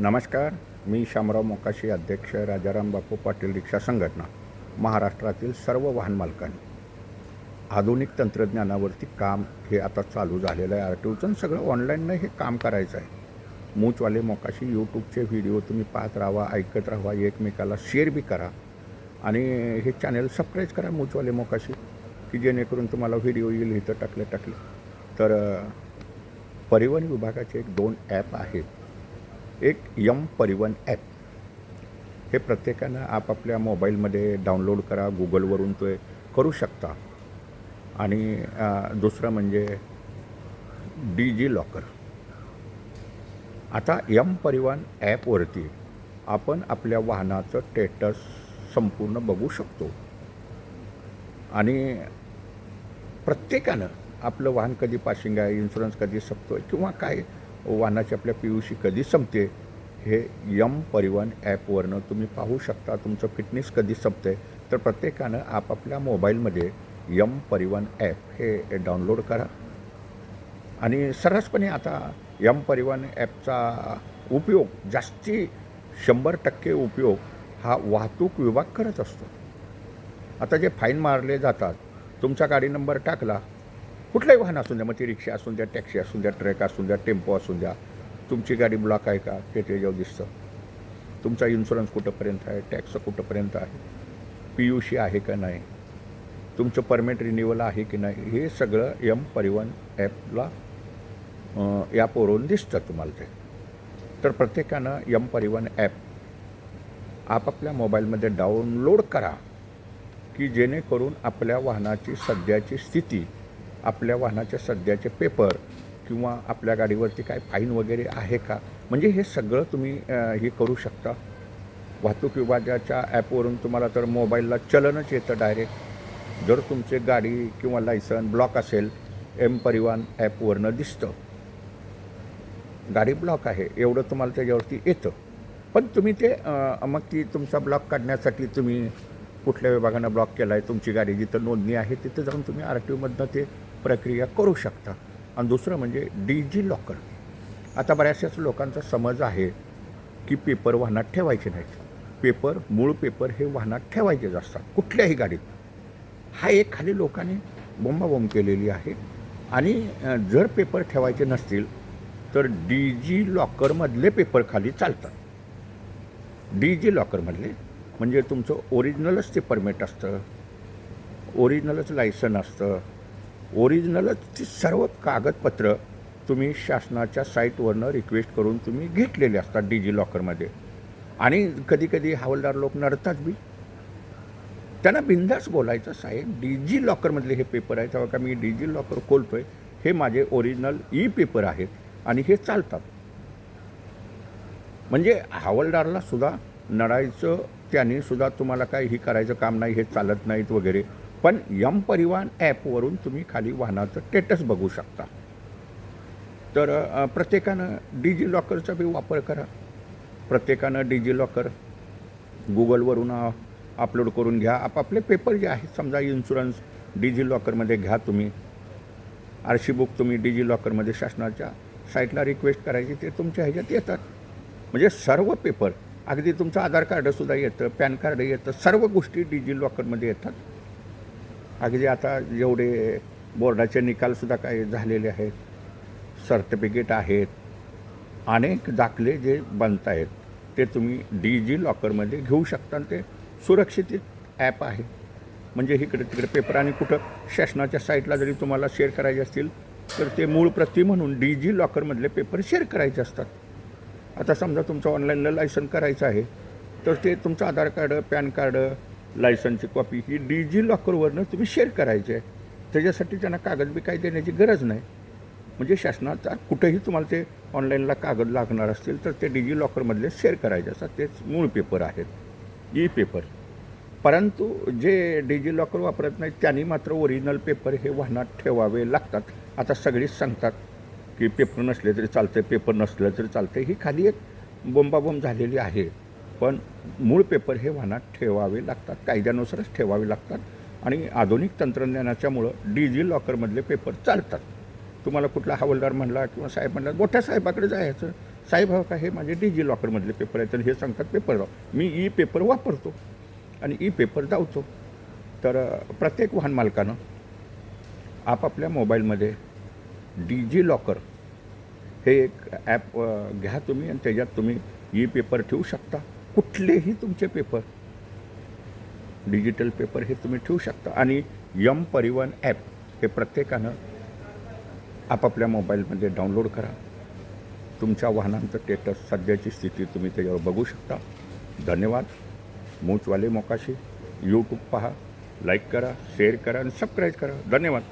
नमस्कार मी शामराव मोकाशी अध्यक्ष राजाराम बापू पाटील रिक्षा संघटना महाराष्ट्रातील सर्व वाहन मालकांनी. आधुनिक तंत्रज्ञानावरती काम हे आता चालू झालेलं आहे. आर टी ओचं सगळं ऑनलाईननं हे काम करायचं आहे. मूचवाले मोकाशी यूट्यूबचे व्हिडिओ तुम्ही पाहत राहा ऐकत राहा एकमेकाला शेअर बी करा आणि हे चॅनल सबस्क्राईब करा मूचवाले मोकाशी की जेणेकरून तुम्हाला व्हिडिओ येईल इथं टाकले टाकले. तर परिवहन विभागाचे एक दोन ॲप आहेत. एक यम परिवहन ॲप. हे प्रत्येकानं आपापल्या मोबाईलमध्ये डाउनलोड करा गुगलवरून ते करू शकता. आणि दुसरं म्हणजे डी लॉकर. आता यम परिवहन ॲपवरती आपण आपल्या वाहनाचं स्टेटस संपूर्ण बघू शकतो. आणि प्रत्येकानं आपलं वाहन कधी पाशिंग आहे इन्शुरन्स कधी संपतो आहे किंवा काय वाहनाची आपल्या पी यू सी कधी संपते? हे यम परिवहन ॲपवरनं तुम्ही पाहू शकता. तुमचं फिटनेस कधी संपते तर प्रत्येकानं आपापल्या मोबाईलमध्ये यम परिवहन ॲप हे डाउनलोड करा. आणि सर्रासपणे आता यम परिवहन ॲपचा उपयोग जास्ती शंभर टक्के उपयोग हा वाहतूक विभाग करत असतो. आता जे फाईन मारले जातात तुमचा गाडी नंबर टाकला कुठलंही वाहन असून द्या मग ती रिक्षा असून द्या टॅक्सी असून द्या ट्रक असून द्या टेम्पो असून द्या तुमची गाडी ब्लॉक आहे का? ते त्याच्यावर दिसतं. तुमचा इन्शुरन्स कुठंपर्यंत आहे? टॅक्स कुठंपर्यंत आहे? पी यू सी आहे का नाही? तुमचं परमिट रिन्युअल आहे की नाही? हे सगळं यम परिवहन ॲपला ॲपवरून दिसतं तुम्हाला ते. तर प्रत्येकानं यम परिवहन ॲप आपापल्या मोबाईलमध्ये डाउनलोड करा की जेणेकरून आपल्या वाहनाची सध्याची स्थिती आपल्या वाहनाचे सध्याचे पेपर किंवा आपल्या गाडीवरती काय फाईन वगैरे आहे का? म्हणजे हे सगळं तुम्ही हे करू शकता. वाहतूक विभागाच्या ॲपवरून तुम्हाला तर मोबाईलला चलनच येतं डायरेक्ट. जर तुमचे गाडी किंवा लायसन ब्लॉक असेल एम परिवहन ॲपवरनं दिसतं. गाडी ब्लॉक आहे एवढं तुम्हाला त्याच्यावरती येतं. पण तुम्ही ते मग ती तुमचा ब्लॉक काढण्यासाठी तुम्ही कुठल्या विभागानं ब्लॉक केला आहे तुमची गाडी जिथं नोंदणी आहे तिथं जाऊन तुम्ही आर टी ओमधनं ते प्रक्रिया करू शकता. आणि दुसरं म्हणजे डिजी लॉकर आता बऱ्याचशाच लोकांचा समज आहे की पेपर वाहनात ठेवायचे नाहीत. पेपर मूळ पेपर हे वाहनात ठेवायचेच असतात कुठल्याही गाडीत. हा एक खाली लोकांनी बोंबाबोंब केलेली आहे. आणि जर पेपर ठेवायचे नसतील तर डिजी लॉकरमधले पेपर खाली चालतात. डिजी लॉकरमधले म्हणजे तुमचं ओरिजिनलच ते परमिट असतं. ओरिजिनलच लायसन असतं. ओरिजिनलच ती सर्व कागदपत्र तुम्ही शासनाच्या साईटवरनं रिक्वेस्ट करून तुम्ही घेतलेले असतात डिजी लॉकरमध्ये आणि कधीकधी हवालदार लोक नडतात बी. त्यांना बिंदास बोलायचं साहेब डिजी लॉकरमधले हे पेपर आहे तेव्हा का मी डिजी लॉकर खोलतो आहे हे माझे ओरिजिनल ई पेपर आहेत आणि हे चालतात. म्हणजे हवालदारला सुद्धा नडायचं त्यांनी सुद्धा तुम्हाला काय ही करायचं काम नाही हे चालत नाहीत वगैरे. पण यम परिवहन ॲपवरून तुम्ही खाली वाहनाचं स्टेटस बघू शकता. तर प्रत्येकानं डी लॉकरचा बी वापर करा. प्रत्येकानं डी लॉकर गुगलवरून अपलोड करून घ्या. आपापले पेपर जे आहेत समजा इन्शुरन्स डी लॉकरमध्ये घ्या तुम्ही. आर सी बुक तुम्ही डी लॉकरमध्ये शासनाच्या साईटला रिक्वेस्ट करायची ते तुमच्या ह्याच्यात येतात. म्हणजे सर्व पेपर अगदी तुमचं आधार कार्डसुद्धा येतं पॅन कार्ड येतं सर्व गोष्टी डी लॉकरमध्ये येतात. अगदी आता जेवढे बोर्डाचे निकालसुद्धा काही झालेले आहेत सर्टिफिकेट आहेत अनेक दाखले जे बनत आहेत ते तुम्ही डिजी लॉकरमध्ये घेऊ शकता आणि ते सुरक्षित ॲप आहे. म्हणजे इकडे तिकडे पेपर आणि कुठं शासनाच्या साईटला जरी तुम्हाला शेअर करायचे असतील तर ते मूळ प्रती म्हणून डिजी लॉकरमधले पेपर शेअर करायचे असतात. आता समजा तुमचं ऑनलाईनला लायसन करायचं आहे तर ते तुमचं आधार कार्ड पॅन कार्ड लायसनची कॉपी ही डिजी लॉकरवरनं तुम्ही शेअर करायचे आहे. त्याच्यासाठी त्यांना कागद बी काही देण्याची गरज नाही. म्हणजे शासनाचा कुठेही तुम्हाला ते ऑनलाईनला कागद लागणार असतील तर ते डिजी लॉकरमधले शेअर करायचे असतात. तेच मूळ पेपर आहेत. E paper. परंतु जे डिजी लॉकर वापरत नाहीत त्यांनी मात्र ओरिजिनल पेपर हे वाहनात ठेवावे लागतात. आता सगळीच सांगतात की पेपर नसले तरी चालतं पेपर नसलं तरी चालतं ही खाली एक बोंबाबोंब झालेली आहे. पण मूळ पेपर हे वाहनात ठेवावे लागतात कायद्यानुसारच ठेवावे लागतात आणि आधुनिक तंत्रज्ञानाच्यामुळं डी लॉकरमधले पेपर चालतात. तुम्हाला कुठला हवालदार म्हणला किंवा साहेब म्हणला मोठ्या साहेबाकडे जायचं. साहेब हा का हे माझे डिजी लॉकरमधले पेपर आहेत तर हे सांगतात पेपर जाऊ. मी ई पेपर वापरतो आणि ई पेपर जावतो तर प्रत्येक वाहन मालकानं आपापल्या मोबाईलमध्ये डिजी लॉकर हे एक ॲप घ्या तुम्ही आणि त्याच्यात तुम्ही ई पेपर ठेवू शकता. कुठलेही तुमचे पेपर डिजिटल पेपर हे तुम्ही ठेवू शकता. आणि यम परिवहन ॲप हे प्रत्येकानं आपापल्या मोबाईलमध्ये डाउनलोड करा. तुमच्या वाहनांचं स्टेटस सध्याची स्थिती तुम्ही त्याच्यावर बघू शकता. धन्यवाद. मूचवाले मोकाशी. यूट्यूब पहा लाईक करा शेअर करा आणि सबस्क्राईब करा. धन्यवाद.